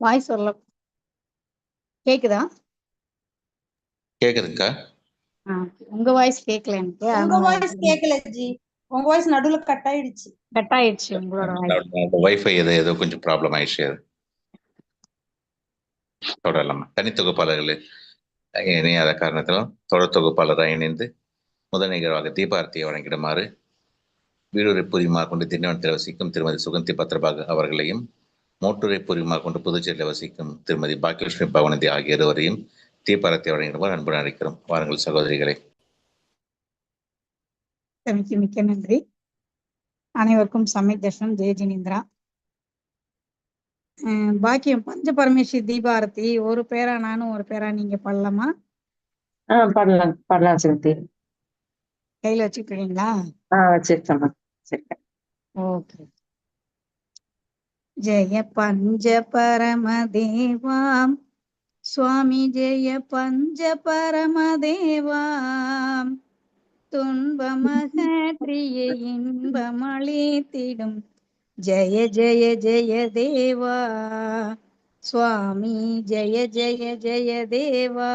Voice வரல கேக்குதா? கேக்குதுக்கா உங்க வாய்ஸ் கேட்கல எனக்கு. உங்க வாய்ஸ் கேக்கல ஜி. உங்க வாய்ஸ் நடுவுல கட் ஆயிடுச்சு. கட் ஆயிடுச்சு உங்களோட வாய்ஸ் வைஃபை ஏதோ ஏதோ கொஞ்சம் ப்ராப்ளம் ஆயிடுச்சு. அது தொடரலாமா தனித்தொகுப்பாளர்கள் இணையாத காரணத்திலும் தொடர் தொகுப்பாளராக இணைந்து முதல் நிகழ்வாக தீபாரத்தியை வழங்கிடுமாறு வீடூரை பூர்வமாக கொண்டு திண்டிவனத்தில் வசிக்கும் திருமதி சுகந்தி பத்ரபாக் அவர்களையும் மோட்டூரை பூர்வமாக கொண்டு புதுச்சேரியில் வசிக்கும் திருமதி பாக்கியலட்சுமி பவனதி ஆகிய இருவரையும் தீபாரத்தை வழங்கிடுமாறு அன்புடன் அழைக்கிறோம். வாருங்கள் சகோதரிகளை. மிக்க மிக்க நன்றி. அனைவருக்கும் சமய தர்ஷனம். ஜெய ஜினேந்திரா பாக்கியம் பஞ்ச பரமேஸ்வரி தீபாரதி. ஒரு பேரா நானும் ஒரு பேரா நீங்க பண்ணலாமா? பண்ணலாம் பண்ணலாம் சுருதி கையில வச்சுக்கிறீங்களா வச்சிருக்கேன் ஓகே. ஜெய பஞ்ச பரமதேவாம் சுவாமி ஜெய பஞ்ச பரமதேவாம் துன்பமகற்றிய இன்பமளித்திடும். ஜெய ஜெய ஜெய தேவா. சுவாமி ஜெய ஜெய ஜெய தேவா.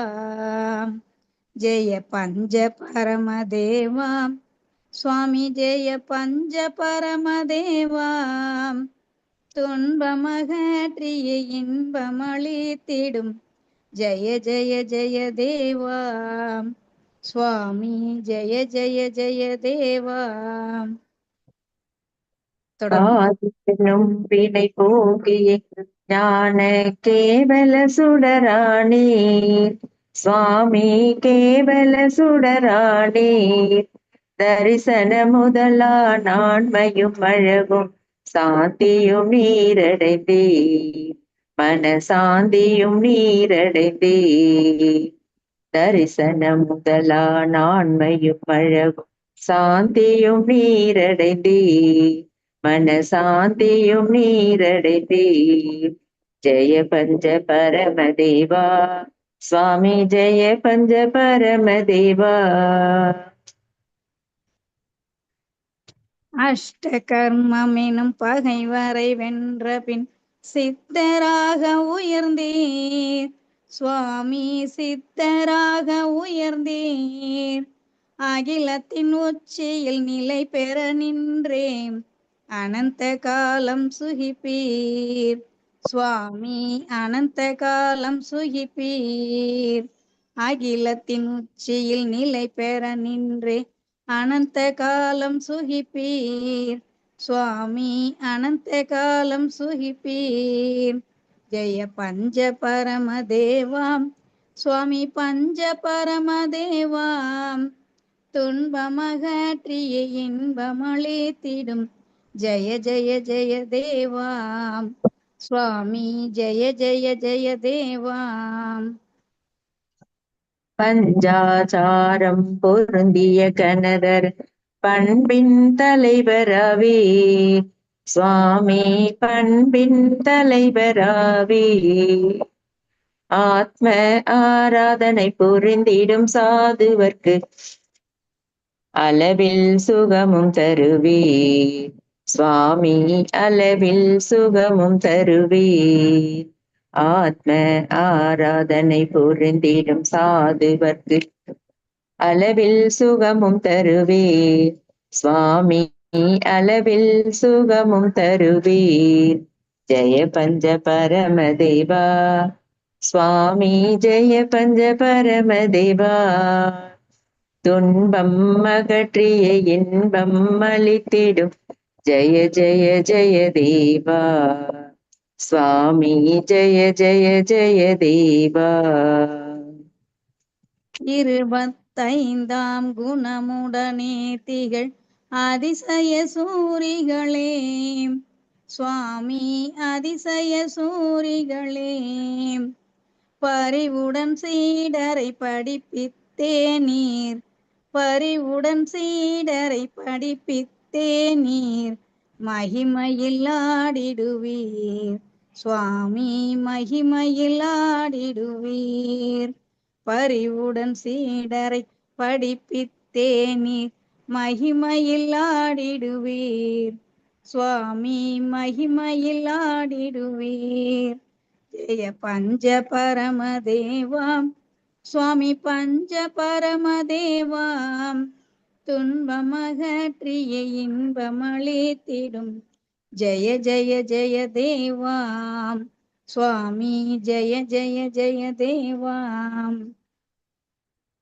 ஜெய பஞ்ச பரமதேவாம் சுவாமி ஜெய பஞ்ச பரமதேவாம் துன்பமகற்றிய இன்பமளித்திடும். ஜய ஜய ஜய தேவா. சுவாமி ஜய ஜய ஜய தேவா. தொடரும் வினை போகிய ஞான கேவல சுடராணி. சுவாமி கேவல சுடராணி. தரிசன முதலா நான்மையும் அழகும் சாந்தியும் நீரடைந்தே. மன சாந்தியும் நீரடைந்தே. தரிசன முதலா நான்மையும் அழகும். சாந்தியும் நீரடைந்தே. மன சாந்தியும் நீரடைந்தே. ஜெய பஞ்ச பரமதேவா. சுவாமி ஜெய பஞ்ச பரமதேவா. அஷ்ட கர்மமெனும் பகைவரை வென்ற பின் சித்தராக உயர்ந்தீர். சுவாமி சித்தராக உயர்ந்தீர். அகிலத்தின் உச்சியில் நிலை பெற நின்றேன். அனந்த காலம் சுகிப்பீர். சுவாமி அனந்த காலம் சுகிப்பீர். அகிலத்தின் உச்சியில் நிலை பெற நின்றே அனந்த காலம் சுகிப்பீர். சுவாமி அனந்த காலம் சுகிப்பீர். ஜெய பஞ்ச பரமதேவாம் சுவாமி பஞ்ச பரமதேவாம் துன்பமகற்றிய இன்பமளித்திடும் ஜெய ஜெய ஜெய தேவாம். சுவாமி ஜெய ஜெய ஜெய தேவாம். பஞ்சாச்சாரம் பொருந்திய கனதர் பண்பின் தலைவராவே சுவாமி பண்பின் தலைவராவே ஆத்ம ஆராதனை புரிந்திடும் சாதுவர்க்கு அளவில் சுகமும் தருவே சுவாமி அளவில் சுகமும் தருவே ஆத்ம ஆராதனை பொருந்திடும் சாதுவர்க்கு. அளவில் சுகமும் தருவீர் சுவாமி அளவில் சுகமும் தருவீர் ஜெய பஞ்ச பரம தேவா சுவாமி ஜெய பஞ்ச பரம தேவா துன்பம் அகற்றிய இன்பம் அளித்திடும். ஜெய ஜெய ஜெய தேவா. சுவாமி ஜெய ஜெய ஜெய தேவா இருபத்தைந்தாம் குணமுடனே திகழ் அதிசய சூரிகளே. சுவாமி அதிசய சூரிகளே. பரிவுடன் சீடரை படிப்பித்தே நீர். பரிவுடன் சீடரை படிப்பித்தே நீர். மகிமையில்லாடிடுவீர் சுவாமி மகிமையில்லாடிடுவீர் பரிவுடன் சீடரை படிப்பித்தேனீர். மகிமையில்லாடிடுவீர் சுவாமி மகிமையில்லாடிடுவீர் ஜெய பஞ்ச பரமதேவாம். சுவாமி பஞ்ச பரமதேவாம். துன்பமகற்றிய இன்பமளித்திடும் ஜெய ஜெய ஜெய தேவாம். சுவாமி ஜெய ஜெய ஜெய தேவாம்.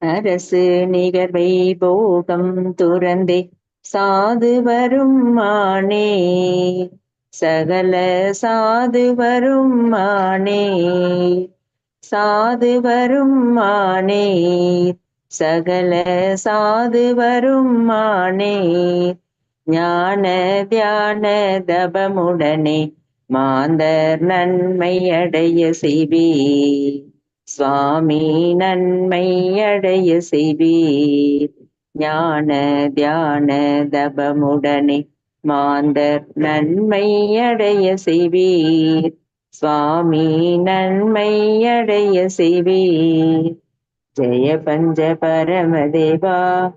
அரசு நிகர்வை போகம் துறந்தே. சாது வரும் மானே சகல சாது வரும் மானே சாது வரும் மானே சகல சாது வரும் மானே. ஞான தியான தபமுடனே. மாந்தர் நன்மை அடைய செய்வீர். சுவாமி நன்மை அடைய செய்வீர். ஞான தியான தபமுடனே. மாந்தர் நன்மை அடைய செய்வீர். சுவாமி நன்மை அடைய செய்வீர். ஜெய பஞ்ச பரமதேவா.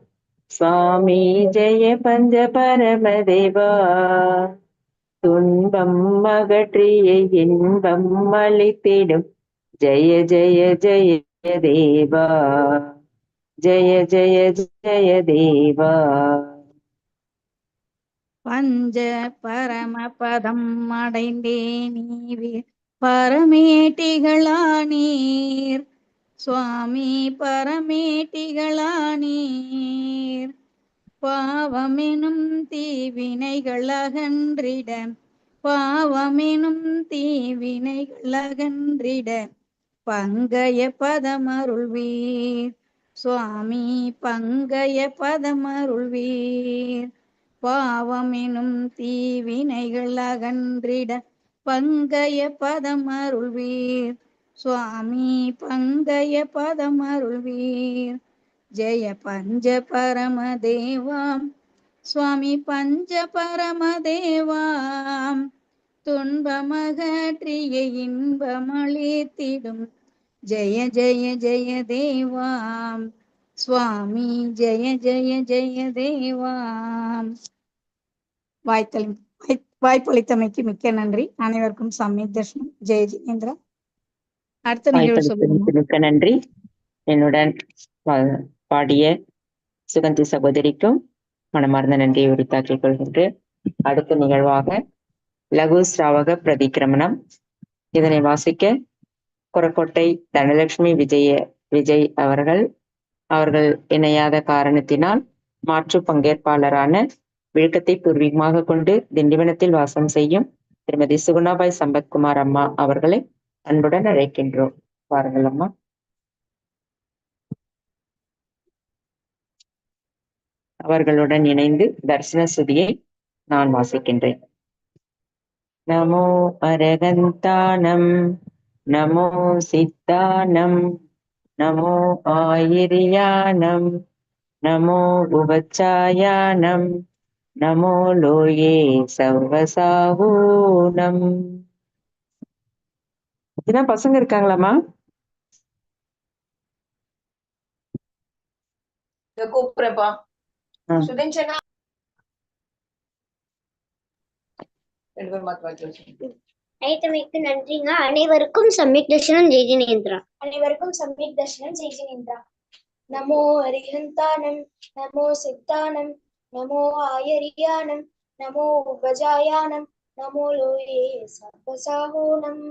சுவாமி ஜெய பஞ்ச பரமதேவா. துன்பம் அகற்றிய இன்பம் அளித்திடும். ஜெய ஜெய ஜெய தேவா. ஜெய ஜெய ஜெய தேவா. பஞ்ச பரம பதம் அடைந்தே நீவீர் பரமேட்டிகளானீர். சுவாமி பரமேட்டிகளானீர். பாவமெனும் தீவினைகள் அகன்றிட பாவமெனும் தீவினைகள் அகன்றிட பங்கய பதமருள்வீர். சுவாமி பங்கய பதமருள்வீர். பாவமெனும் தீவினைகள் அகன்றிட பங்கய பதமருள்வீர். சுவாமி பங்கய பதமருள்வீர் ஜெய பஞ்ச பரமதேவாம். சுவாமி பஞ்ச பரமதேவாம். துன்பமகற்றிய இன்பமளித்திடும். ஜெய ஜெய ஜெய தேவாம். சுவாமி ஜெய ஜெய ஜெய தேவாம். வாய்த்தளி வாய்- வாய்ப்பளித்தமைக்கு மிக்க நன்றி. அனைவருக்கும் சமீர் தர்ஷனம் ஜெய ஜெயேந்திரா. அடுத்த நிகழ்வு மிக்க நன்றி. என்னுடன் பாடிய சுகந்தி சகோதரிக்கும் மனமார்ந்த நன்றியை உரித்தாக்கிக் கொள்கின்றேன் அடுத்த நிகழ்வாக லகு ஸ்ராவக பிரதிக்கிரமணம். இதனை வாசிக்க குரக்கோட்டை தனலட்சுமி விஜய விஜய் அவர்கள். அவர்கள் இணையாத காரணத்தினால் மாற்று பங்கேற்பாளரான விழுக்கத்தை பூர்வீகமாக கொண்டு திண்டிவனத்தில் வாசம் செய்யும் திருமதி சுகுணாபாய் சம்பத்குமார் அம்மா அவர்களை அன்புடன் அழைக்கின்றோம். பாருங்கள் அம்மா. அவர்களுடன் இணைந்து தர்சன சுதியை நான் வாசிக்கின்றேன். நமோ அரகந்தானம் நமோ சித்தானம் நமோ ஆயிரியானம் நமோ உபச்சாயானம் நமோ லோயே சர்வசாகூனம் இதான் பசங்க இருக்காங்களாம்மா? இதோ கூப்பிடுறேன்ப்பா. சுதஞ்சனா. அனைத்தமைக்கு நன்றிங்க. அனைவருக்கும் சம்யக் தர்ஷனம் ஜெய் ஜினேந்திரா அனைவருக்கும் சம்யக் தர்ஷனம் ஜெய் ஜினேந்திரா நமோ அரிஹந்தானம் நமோ சித்தானம் நமோ ஆயரியானம் நமோ உபஜாயானம் நமோ லோயே சர்வசாகோனம்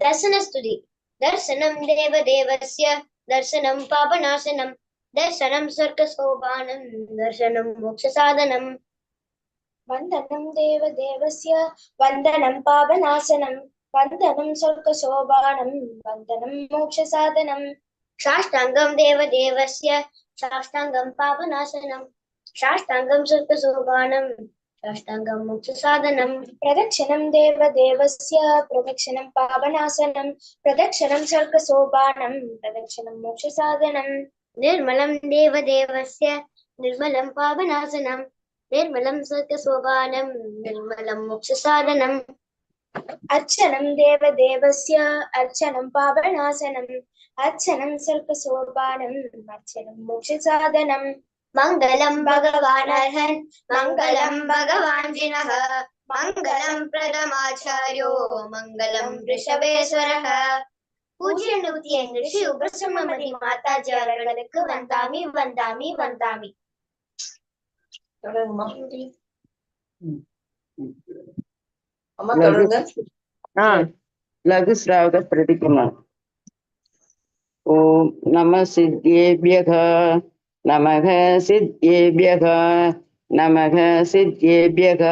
தர்சனஸ்துதி தர்சனம் தேவ தேவஸ்ய தர்சனம் பாபநாசனம் தர்சனம் சொர்க்க சோபானம் தர்சனம் மோட்ச சாதனம் வந்தனம் தேவ தேவஸ்ய வந்தனம் பாபநாசனம் வந்தனம் சொர்க்க சோபானம் வந்தனம் மோட்ச சாதனம் சாஷ்டாங்கம் தேவ தேவஸ்ய சாஷ்டாங்கம் பாபநாசனம் சாஷ்டாங்கம் சொர்க்க சோபானம் साष्टाङ्गं मोक्षसाधनं प्रदक्षिणं देवदेवस्य प्रदक्षिणं पावनासनं प्रदक्षिणं सर्गसोपानं प्रदक्षिणं मोक्षसाधनं निर्मलं देवदेवस्य निर्मलं पावनासनं निर्मलं सर्गसोपानं निर्मलं मोक्षसाधनम् अर्चनं देवदेवस्य अर्चनं पावनासनम् अर्चनं सर्गसोपानम् अर्चनं मोक्षसाधनम् मङ्गलं भगवान् अर्हन् मङ्गलं भगवान् जिनः मङ्गलं प्रथमाचार्यो मङ्गलं ऋषभेश्वरः பூஜ்ய நூத்தி ஐந்து ஸ்ரீ உபசமதி மாதாஜி அவர்களுக்கு வந்தாமி வந்தாமி வந்தாமி தொடருங்கம்மா அம்மா லகு தொடருங்க ஆ லகு ஸ்ராவக பிரதிபமா ஓம் நம சித்யேபியக நமக சித்யேபியக நமக சித்யேபியக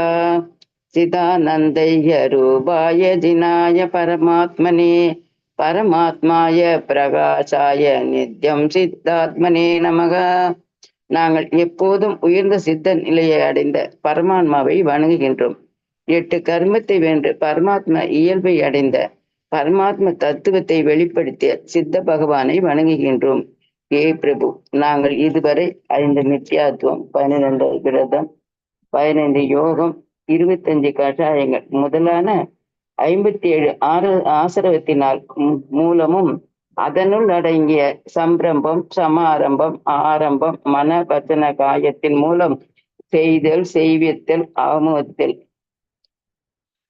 சிதானந்தைய ரூபாய ஜினாய பரமாத்மனே பரமாத்மாய பிரகாசாய நித்யம் சித்தாத்மனே நமக. நாங்கள் எப்போதும் உயர்ந்த சித்த நிலையை அடைந்த பரமாத்மாவை வணங்குகின்றோம். எட்டு கர்மத்தை வென்று பரமாத்ம இயல்பை அடைந்த பரமாத்ம தத்துவத்தை வெளிப்படுத்திய சித்த பகவானை வணங்குகின்றோம். ஏ பிரபு நாங்கள் இதுவரை ஐந்து நித்தியாத்துவம் பன்னிரண்டு விரதம் பதினைந்து யோகம் இருபத்தஞ்சு கஷாயங்கள் முதலான ஐம்பத்தி ஏழு ஆறு ஆசிரவத்தினால் மூலமும் அதனுள் அடங்கிய சம்பிரம்பம் சமாரம்பம் ஆரம்பம் மன வச்சன காயத்தின் மூலம் செய்தல் செய்வித்தல் ஆமுகத்தில்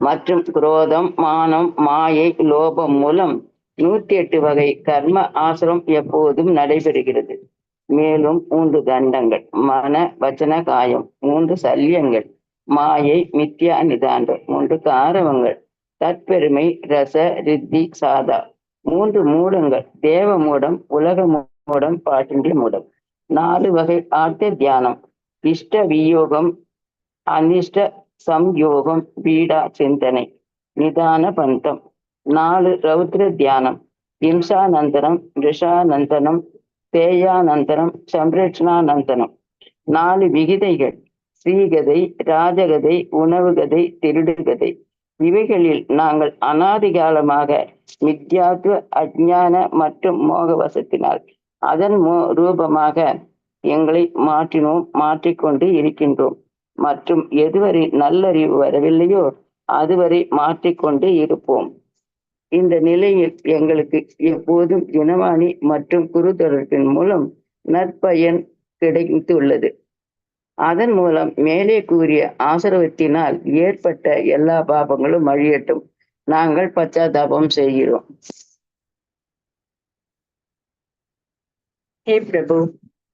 மற்றும் குரோதம் மானம் மாயை லோபம் மூலம் நூத்தி எட்டு வகை கர்ம ஆசிரம் எப்போதும் நடைபெறுகிறது. மேலும் மூன்று தண்டங்கள் மன வச்சன காயம் மூன்று சல்யங்கள் மாயை மித்யா நிதானம் மூன்று காரவங்கள் தற்பெருமை ரச ரித்தி சாதா மூன்று மூடங்கள் தேவ மூடம் உலக மூடம் பாட்டின்றி மூடம். நாலு வகை ஆர்த்த தியானம் இஷ்ட வியோகம் அனிஷ்ட சம்யோகம் பீடா சிந்தனை நிதான பந்தம் நாலு ரௌத்ர தியானம். இம்சானந்தனம் ரிஷானந்தனம் தேயானந்தனம் சம்ரட்சணானந்தனம் நாலு விகிதைகள். ஸ்ரீகதை ராஜகதை உணவுகதை திருடுகதை. இவைகளில் நாங்கள் அனாதிகாலமாக மித்யாத்வ அஜான அஜ்ஞான மற்றும் மோகவசத்தினால் அதன் மோ ரூபமாக எங்களை மாற்றினோம் மாற்றிக்கொண்டு இருக்கின்றோம். மற்றும் எதுவரை நல்லறிவு வரவில்லையோ அதுவரை மாற்றிக்கொண்டு இருப்போம். இந்த நிலையில் எங்களுக்கு எப்போதும் தினவாணி மற்றும் குரு தொடர்பின் மூலம் நற்பயன் கிடைத்துள்ளது. அதன் மூலம் மேலே கூறிய ஆசிரவத்தினால் ஏற்பட்ட எல்லா பாபங்களும் அழியட்டும். நாங்கள் பச்சாதாபம் செய்கிறோம். ஹே பிரபு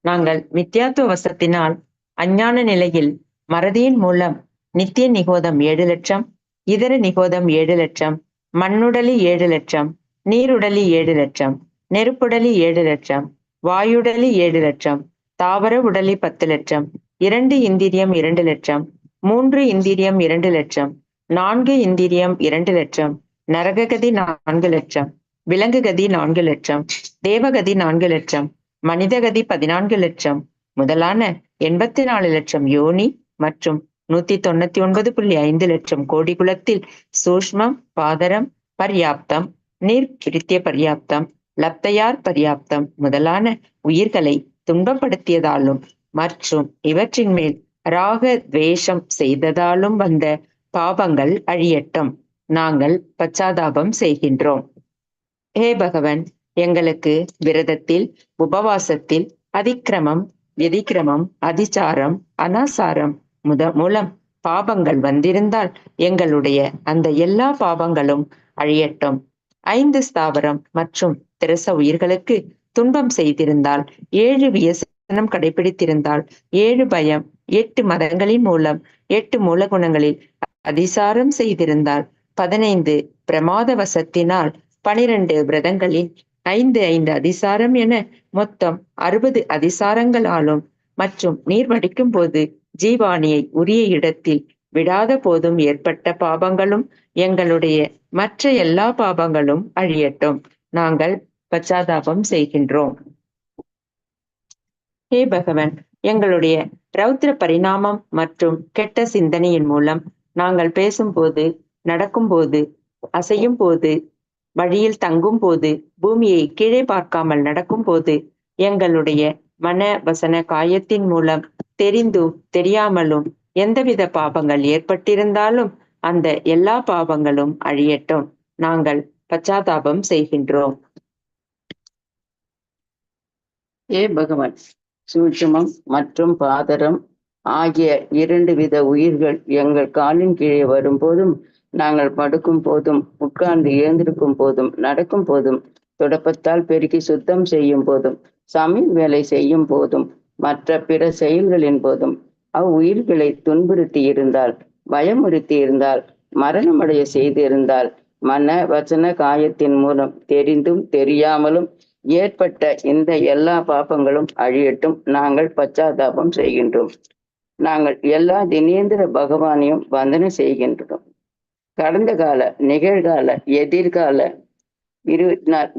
நாங்கள் மித்யாத்துவ வசத்தினால் அஞ்ஞான நிலையில் மறதியின் மூலம் நித்திய நிகோதம் ஏழு லட்சம் இதர நிகோதம் ஏழு லட்சம் மண்ணுடலி ஏழு லட்சம் நீருடலி ஏழு லட்சம் நெருப்புடலி ஏழு லட்சம் வாயுடலி ஏழு லட்சம் தாவர உடலி பத்து லட்சம் இரண்டு இந்திரியம் இரண்டு லட்சம் மூன்று இந்திரியம் இரண்டு லட்சம் நான்கு இந்திரியம் இரண்டு லட்சம் நரககதி நான்கு லட்சம் விலங்குகதி நான்கு லட்சம் தேவகதி நான்கு லட்சம் மனிதகதி பதினான்கு லட்சம் முதலான எண்பத்தி நாலு லட்சம் யோனி மற்றும் நூத்தி தொண்ணூத்தி ஒன்பது புள்ளி ஐந்து லட்சம் கோடி குலத்தில் சூஷ்மம் பாதரம் பர்யாப்தம் நீர் கிருத்திய பர்யாப்தம் லப்தையார் பர்யாப்தம் முதலான உயிர்களை துன்பப்படுத்தியதாலும் மற்றும் இவற்றின் மேல் ராக துவேஷம் செய்ததாலும் வந்த பாவங்கள் அழியட்டும். நாங்கள் பச்சாதாபம் செய்கின்றோம். ஹே பகவன் எங்களுக்கு விரதத்தில் உபவாசத்தில் அதிக்கிரமம் விதிக்கிரமம் அதிசாரம் அனாசாரம் முத மூலம் பாபங்கள் வந்திருந்தால் எங்களுடைய அந்த எல்லா பாபங்களும் அழியட்டும். ஐந்து ஸ்தாவரம் மற்றும் திரச உயிர்களுக்கு துன்பம் செய்திருந்தால் ஏழு வியசனம் கடைபிடித்திருந்தால் ஏழு பயம் எட்டு மதங்களின் மூலம் எட்டு மூலகுணங்களில் அதிசாரம் செய்திருந்தால் பதினைந்து பிரமாத வசத்தினால் பனிரெண்டு விரதங்களில் ஐந்து ஐந்து அதிசாரம் என மொத்தம் அறுபது அதிசாரங்களாலும் மற்றும் நீர் வடிக்கும் போது ஜீவானியை உரிய இடத்தில் விடாத போதும் ஏற்பட்ட பாபங்களும் எங்களுடைய மற்ற எல்லா பாபங்களும் அழியட்டும். நாங்கள் பச்சாதாபம் செய்கின்றோம். ஹே பகவன் எங்களுடைய ரௌத்ர பரிணாமம் மற்றும் கெட்ட சிந்தனையின் மூலம் நாங்கள் பேசும்போது நடக்கும்போது அசையும் போது வழியில் தங்கும் போது பூமியை கீழே பார்க்காமல் நடக்கும் போது எங்களுடைய மன வசன காயத்தின் மூலம் தெரிந்தும் தெரியாமலும் எந்தவித பாபங்கள் ஏற்பட்டிருந்தாலும் அந்த எல்லா பாவங்களும் அழியட்டும். நாங்கள் பச்சாதாபம் செய்கின்றோம். ஏ பகவான் சூட்சுமம் மற்றும் பாதரம் ஆகிய இரண்டு வித உயிர்கள் எங்கள் காலின் கீழே வரும்போதும் நாங்கள் படுக்கும் போதும் உட்கார்ந்து எழுந்திருக்கும் போதும் நடக்கும் போதும் துடப்பத்தால் பெருக்கி சுத்தம் செய்யும் போதும் சமையல் வேலை செய்யும் போதும் மற்ற பிற செயல்களின் போதும். அவ்வுயிர்களை துன்புறுத்தி இருந்தால் பயமுறுத்தி இருந்தால் மரணமடைய செய்திருந்தால் மன வச்சன காயத்தின் மூலம் தெரிந்தும் தெரியாமலும் ஏற்பட்ட இந்த எல்லா பாபங்களும் அழியட்டும். நாங்கள் பச்சாதாபம் செய்கின்றோம். நாங்கள் எல்லா தினேந்திர பகவானையும் வந்தனை செய்கின்றோம். கடந்த கால நிகழ்கால எதிர்கால இரு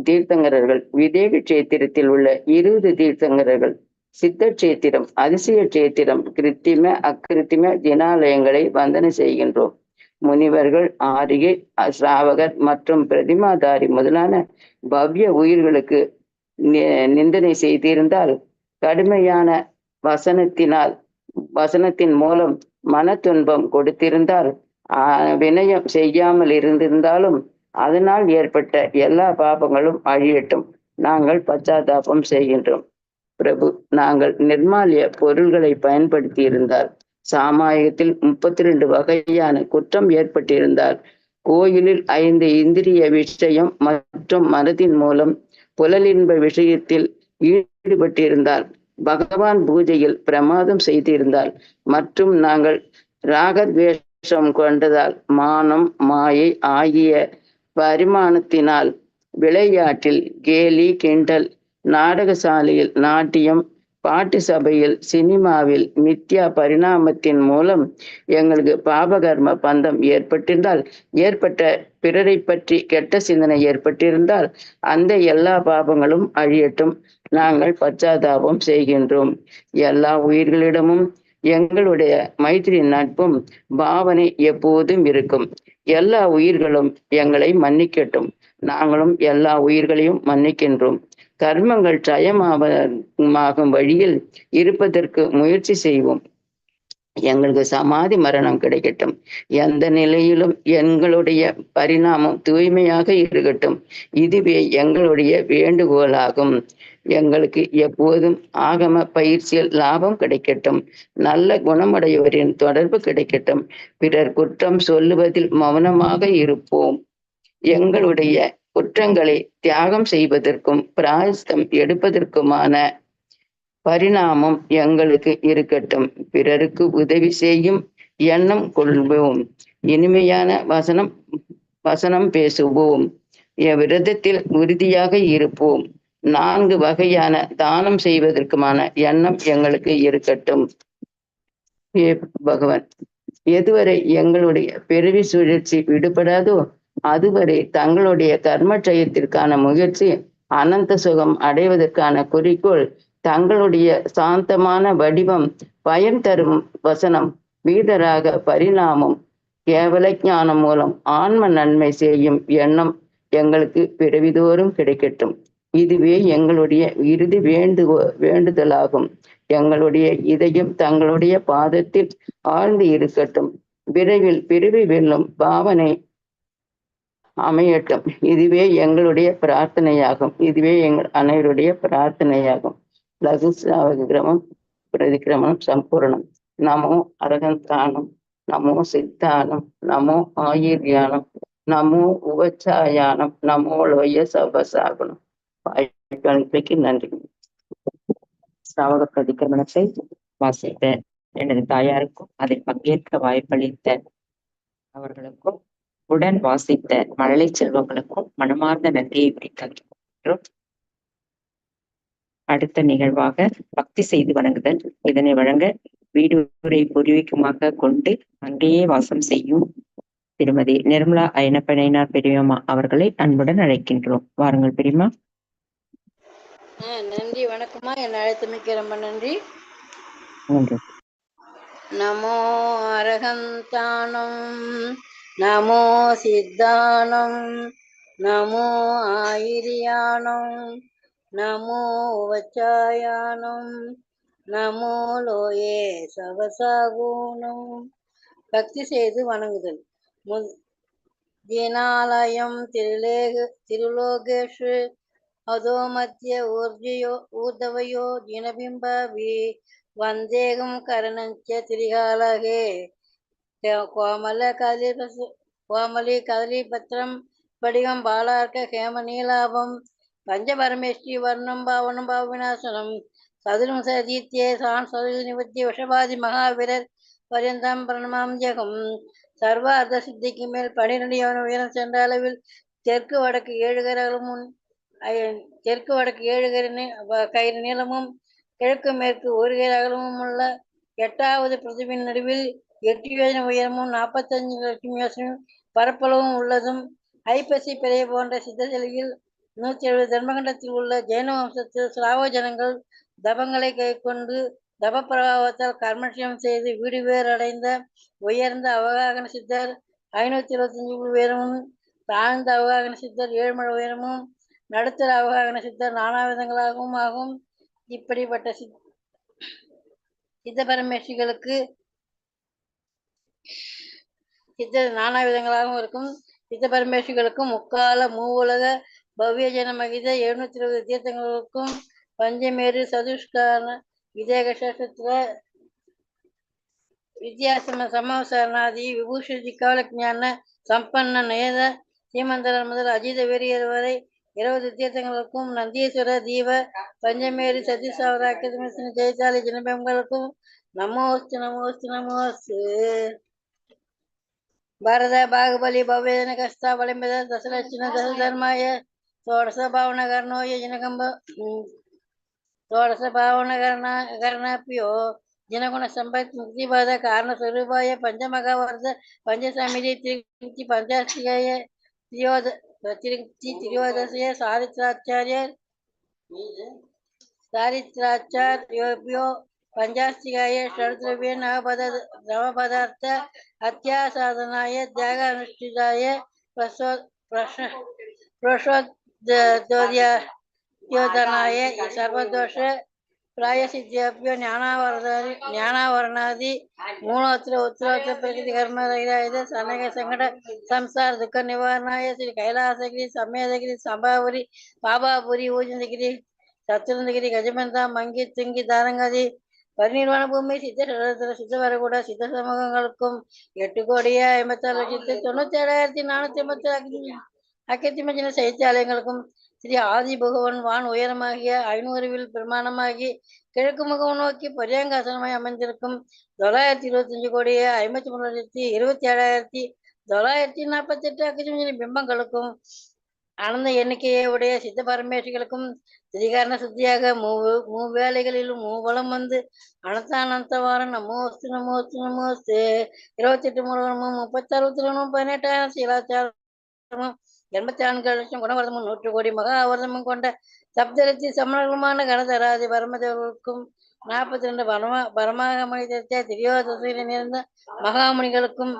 தீர்த்தங்கரர்கள் விதேக கஷேத்திரத்தில் உள்ள இருபது தீர்த்தங்கரர்கள் சித்த கஷேத்திரம் அதிசய கஷேத்திரம் கிருத்திம அக்கிருத்திம தினாலயங்களை வந்தனை செய்கின்றோம். முனிவர்கள் ஆரிகை சிராவகர் மற்றும் பிரதிமாதாரி முதலான பவ்ய உயிர்களுக்கு நி- நிந்தனை செய்திருந்தால் கடுமையான வசனத்தினால் வசனத்தின் மூலம் மன துன்பம் கொடுத்திருந்தால் ஆஹ், வினயம் செய்யாமல் இருந்திருந்தாலும் அதனால் ஏற்பட்ட எல்லா பாபங்களும் அழியட்டும். நாங்கள் பச்சாதாபம் செய்கின்றோம். பிரபு நாங்கள் நிர்மாலிய பொருள்களை பயன்படுத்தி இருந்தால் சாமாயத்தில் முப்பத்தி ரெண்டு வகையான குற்றம் ஏற்பட்டிருந்தால் கோயிலில் ஐந்து இந்திரிய விஷயம் மற்றும் மனதின் மூலம் புலலின்ப விஷயத்தில் ஈடுபட்டிருந்தால் பகவான் பூஜையில் பிரமாதம் செய்திருந்தால் மற்றும் நாங்கள் ராகத்வேஷம் கொண்டதால் மானம் மாயை ஆகிய பரிமாணத்தினால் விளையாட்டில் கேலி கிண்டல் நாடகசாலையில் நாட்டியம் பாட்டு சபையில் சினிமாவில் மித்யா பரிணாமத்தின் மூலம் எங்களுக்கு பாபகர்ம பந்தம் ஏற்பட்டிருந்தால் ஏற்பட்ட பிறரை பற்றி கெட்ட சிந்தனை ஏற்பட்டிருந்தால் அந்த எல்லா பாபங்களும் அழியட்டும். நாங்கள் பச்சாதாபம் செய்கின்றோம். எல்லா உயிர்களிடமும் எங்களுடைய மைத்திரி நட்பும் பாவனை எப்போதும் இருக்கும். எல்லா உயிர்களும் எங்களை மன்னிக்கட்டும். நாங்களும் எல்லா உயிர்களையும் மன்னிக்கின்றோம். கர்மங்கள் ஜயமாகும் வழியில் இருப்பதற்கு முயற்சி செய்வோம். எங்களுக்கு சமாதி மரணம் கிடைக்கட்டும். எந்த நிலையிலும் எங்களுடைய பரிணாமம் தூய்மையாக இருக்கட்டும். இதுவே எங்களுடைய வேண்டுகோளாகும். எங்களுக்கு எப்போதும் ஆகம பயிற்சியில் லாபம் கிடைக்கட்டும். நல்ல குணமுடையவரின் தொடர்பு கிடைக்கட்டும். பிறர் குற்றம் சொல்லுவதில் மௌனமாக இருப்போம். எங்களுடைய குற்றங்களை தியாகம் செய்வதற்கும் பிராயஸ்தம் எடுப்பதற்குமான பரிணாமம் எங்களுக்கு இருக்கட்டும். பிறருக்கு உதவி செய்யும் எண்ணம் கொள்வோம். இனிமையான வசனம் வசனம் பேசுவோம். விரதத்தில் உறுதியாக இருப்போம். நான்கு வகையான தானம் செய்வதற்குமான எண்ணம் எங்களுக்கு இருக்கட்டும். ஏ பகவான் எதுவரை எங்களுடைய பெருவி சுழற்சி விடுபடாதோ அதுவரை தங்களுடைய கர்மட்சயத்திற்கான முயற்சி அனந்த சுகம் அடைவதற்கான குறிக்கோள் தங்களுடைய சாந்தமான வடிவம் பயன் தரும் வசனம் வீதராக பரிணாமம். கேவல ஞானம் மூலம் ஆன்ம நன்மை செய்யும் எண்ணம் எங்களுக்கு பிறவிதோறும் கிடைக்கட்டும். இதுவே எங்களுடைய இறுதி வேண்டு வேண்டுதலாகும். எங்களுடைய இதயம் தங்களுடைய பாதத்தில் ஆழ்ந்து இருக்கட்டும். விரைவில் பிறவி வெல்லும் பாவனை அமையட்டும். இதுவே எங்களுடைய பிரார்த்தனையாகும். இதுவே எங்கள் அனைவருடைய பிரார்த்தனையாகும். லகு கிரமம் பிரதிக்கிரமணம் சம்பூரணம். நமோ அரகந்தானம் நமோ சித்தானம் நமோ ஆயுர்யானம் நமோ உபச்சாயானம் நமோ லோய சபசாகுணம் வாய்ப்புக்கு நன்றி. சாவக பிரதிக்கிரமணத்தை வாசித்த எனது தாயாருக்கும் அதில் பங்கேற்க வாய்ப்பளித்த அவர்களுக்கும் உடன் வாசித்த மழலை செல்வங்களுக்கும் மனமார்ந்த நன்றியை உரிக்கின்றோம் அடுத்த நிகழ்வாக பக்தி செய்து வணங்குதல். இதனை வழங்க வீடுரை பூர்வீகமாக கொண்டு அங்கேயே வாசம் செய்யும் திருமதி நிர்மலா அயனப்பனைனார் பெரியம்மா அவர்களை அன்புடன் அழைக்கின்றோம். வாருங்கள் பெரியம்மா. நன்றி வணக்கம்மா. என்னை அழைத்தமைக்கு ரொம்ப நன்றி. நன்றி. நமோ அரகந்தானம். நமோ சித்தானம் நமோ ஆயிரியானம் நமோ உவச்சாயானம் நமோ லோயே சவசகுணம். பக்தி செய்து வணங்குதல். முத் தினாலயம் திருலேக திருலோகேஷு அதோ மத்திய ஊர்ஜியோ ஊர்தவையோ தினபிம்பவி வந்தேகம் கரணஞ்ச திரிகாலகே. கோமல கதலி கோமலி கதலி பத்திரம் படிகம் பாலார்க்க ஹேம நீலாபம் பஞ்சபரமேஷ்டி வர்ணம் பாவனம் பாவவிநாசனம் சதுரம் சதீத்தியே சான் சதுர நிவத்தி விஷபாதி மகாவீரர் பரியந்தம் பிரணமாம் ஜெகம் சர்வ அர்த்த சித்திக்கு மேல் பனிரெண்டு யவன உயரம் சென்ற அளவில் தெற்கு வடக்கு ஏழு கரகளும் தெற்கு வடக்கு ஏழு கரு கயிறு நீளமும் கிழக்கு மேற்கு ஒரு கயிறு அகலமும் உள்ள எட்டாவது பிரதிபின் நடுவில் எட்டு யோஜனை உயரமும் நாற்பத்தஞ்சு லட்சம் யோசனையும் பரப்பளவும் உள்ளதும். ஐப்பசி பிறை போன்ற சித்தசிலையில் நூற்றி எழுபது தர்மகண்டத்தில் உள்ள ஜெயின வம்சத்து ஸ்ராவஜனங்கள் தபங்களை கைக்கொண்டு தப பிரபாவத்தால் கர்மட்சியம் செய்து வீடு அடைந்த உயர்ந்த அவகாகன சித்தர் ஐநூத்தி இருபத்தஞ்சு உயரமும் தாழ்ந்த அவகாகன சித்தர் ஏழ்மழை உயரமும் நடுத்தர அவகாகன சித்தர் நானாவிதங்களாகவும் ஆகும். இப்படிப்பட்ட சித் சித்தபரமேஷிகளுக்கு சித்த நானா விதங்களாகவும் இருக்கும். சித்த பரமேஸ்வர்களுக்கும் முக்கால மூவுலக பவ்ய ஜன மகித எழுநூத்தி இருபது தீர்த்தங்களுக்கும் பஞ்சமேரு சதுஷ்கான விதேக சாஸ்திர வித்யாசம சமவசரணாதி விபூஷி கவல ஞான சம்பன்ன நேத சீமந்தரன் முதல் அஜித வீரியர் வரை இருபது தீர்த்தங்களுக்கும் நந்தீஸ்வர தீப பஞ்சமேரி சதீசாவராக்கியமிஷன் ஜெயசாலி ஜனபெங்களுக்கும் நமோஸ்து நமோஸ்து நமோஸ்து. भारत बाहुबली भव्य जनक स्थावली दशलक्षण दश धर्माय षोडश भावनगर्णो जनक षोडश भावनगर्ण गर्णाप्यो जनगुण संपत् मुक्तिबाध कारण स्वरूप पंचमगवर्ध पंचसमिति तिरुक्ति पंचाष्टिकाय त्रियोद तिरुक्ति பஞ்சாஸ்திகாய ஷட்ரவிய நவபத நவபதார்த்த அத்தியாசாதனாய தியாக அனுஷ்டிதாய பிரசோ பிரச பிரசோதோதனாய சர்வதோஷ பிராயசித்தியப்பியோ ஞானாவரண ஞானாவரணாதி மூலோத்திர உத்திரோத்திர பிரகிருதி கர்மரகிராயுத சனக சங்கட சம்சார துக்க நிவாரணாய ஸ்ரீ கைலாசகிரி சமேதகிரி சம்பாபுரி பாபாபுரி ஊஜந்தகிரி சத்துரந்தகிரி கஜமந்தா மங்கி துங்கி தாரங்காதி பரிநிர்வாண பூமி சித்த சடத்துல சித்த சமூகங்களுக்கும் எட்டு கோடியே ஐம்பத்தாறு லட்சத்து தொண்ணூத்தி ஏழாயிரத்தி நானூத்தி ஐம்பத்தி அக்கத்தி மச்சின சைத்தியாலயங்களுக்கும் ஸ்ரீ ஆதி பகவான் வான் உயரமாகிய ஐநூறுவில் பிரமாணமாகி கிழக்கு முகம் நோக்கி பரியாங்காசனமாய் அமைந்திருக்கும் தொள்ளாயிரத்தி இருபத்தஞ்சு கோடியே ஐம்பத்தி மூணு லட்சத்தி இருபத்தி ஏழாயிரத்தி தொள்ளாயிரத்தி நாற்பத்தி எட்டு அக்கத்தி மச்சின பிம்பங்களுக்கும் அனந்த எண்ணிக்கையை உடைய சித்த பரமேஸ்வர்களுக்கும் திரிகாரண சுத்தியாக மூ மூவேளைகளிலும் மூவலம் வந்து அனந்த நமோஸ்து நமோஸ்து நமோஸ்து. நமோஸ்து இருபத்தெட்டு முப்பத்தி அறுபத்தி ரெண்டும் பதினெட்டாயிரம் சீலாச்சாரமும் எண்பத்தி நான்கு லட்சம் குணவரதமும் நூற்று கோடி மகாவர்தமும் கொண்ட சப்தரத்தி சமணர்களுமான கணதராதி பரமதேவர்களுக்கும் நாற்பத்தி ரெண்டு பரம பரமாக மனிதத்தை திரியோதசையில் நேர்ந்த மகாமுனிகளுக்கும்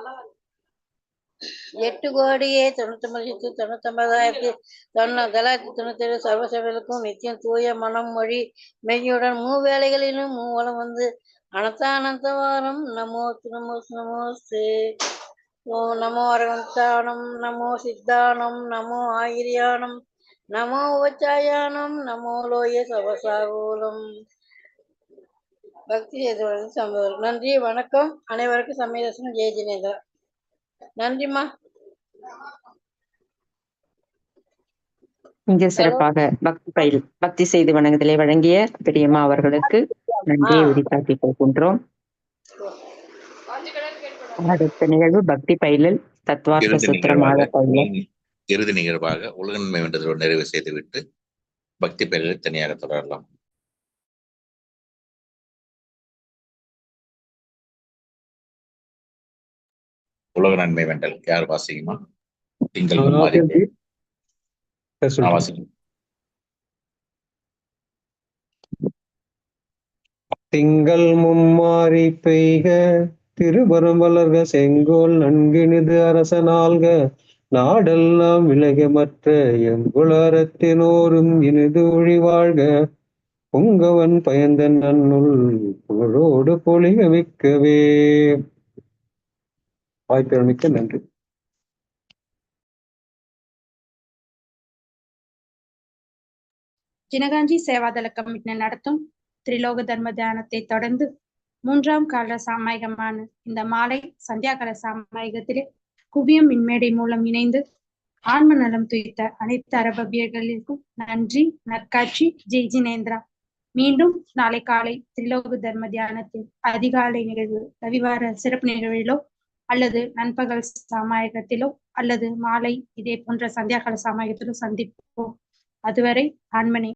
எட்டு கோடியே தொண்ணூத்தொன்பது லட்சத்தி தொண்ணூத்தொன்பதாயிரத்தி தொண்ணூ தொள்ளாயிரத்தி தொண்ணூத்தி ஏழு சர்வசபைகளுக்கும் நித்தியம் தூய மனம் மொழி மெய்யுடன் மூ வேலைகளிலும் மூவலம் வந்து அனந்தானந்தவாரம் நமோ நமோ நமோஸ்து ஓம் நமோ அரகந்தானம் நமோ சித்தானம் நமோ ஆயிரியானம் நமோ உபச்சாயானம் நமோ லோய சவசாகோலம் பக்தி செய்து சம்பவம் நன்றி வணக்கம். அனைவருக்கும் சமயதர்சனம் ஜெய ஜினேந்திரா. நன்றிம்மா. இங்கு சிறப்பாக பக்தி பயில் பக்தி செய்து வணங்குதலை வழங்கிய பெரியம்மா அவர்களுக்கு நன்றியை உரித்தாக்கி கொள்கின்றோம். அடுத்த நிகழ்வு பக்தி பயிலல் தத்வார்த்த சுத்திரமாக நிகழ்வாக பயிலல் இறுதி நிகழ்வாக உலகன்மை வென்றதோடு நிறைவு செய்துவிட்டு பக்தி பெயர்களை தனியாக தொடரலாம். உலக நன்மை வென்றல். யார் வாசிக்குமா? திங்கள். திங்கள் மும்மாரி பெய்க வளர்க செங்கோல் நன்கினிது அரசனால்க நாடெல்லாம் விலகமற்ற எங்குளரத்தினோரும் இனிது ஒழி வாழ்க. புங்கவன் பயந்த நன்னுள் புகழோடு பொலிக மிக்கவே. வாய்ப்பிற்கு நன்றி. ஜினகாஞ்சி சேவாதள கமிட்டி நடத்தும் திரிலோக தர்ம தியானத்தை தொடர்ந்து மூன்றாம் கால சாமாயகமான இந்த மாலை சந்தியாகால சாமாயகத்திலே குவியம் மின்மேடை மூலம் இணைந்து ஆன்ம நலம் துய்த்த அனைத்து அரபியர்களுக்கும் நன்றி நற்காட்சி. ஜெய் ஜினேந்திரா. மீண்டும் நாளை காலை திரிலோக தர்ம தியானத்தில் அதிகாலை நிகழ்வு ரவிவார சிறப்பு நிகழ்விலோ அல்லது நண்பகல் சமாயகத்திலோ அல்லது மாலை இதே போன்ற சந்தியாகால சமாயகத்திலோ சந்திப்போம். அதுவரை ஆண்மனை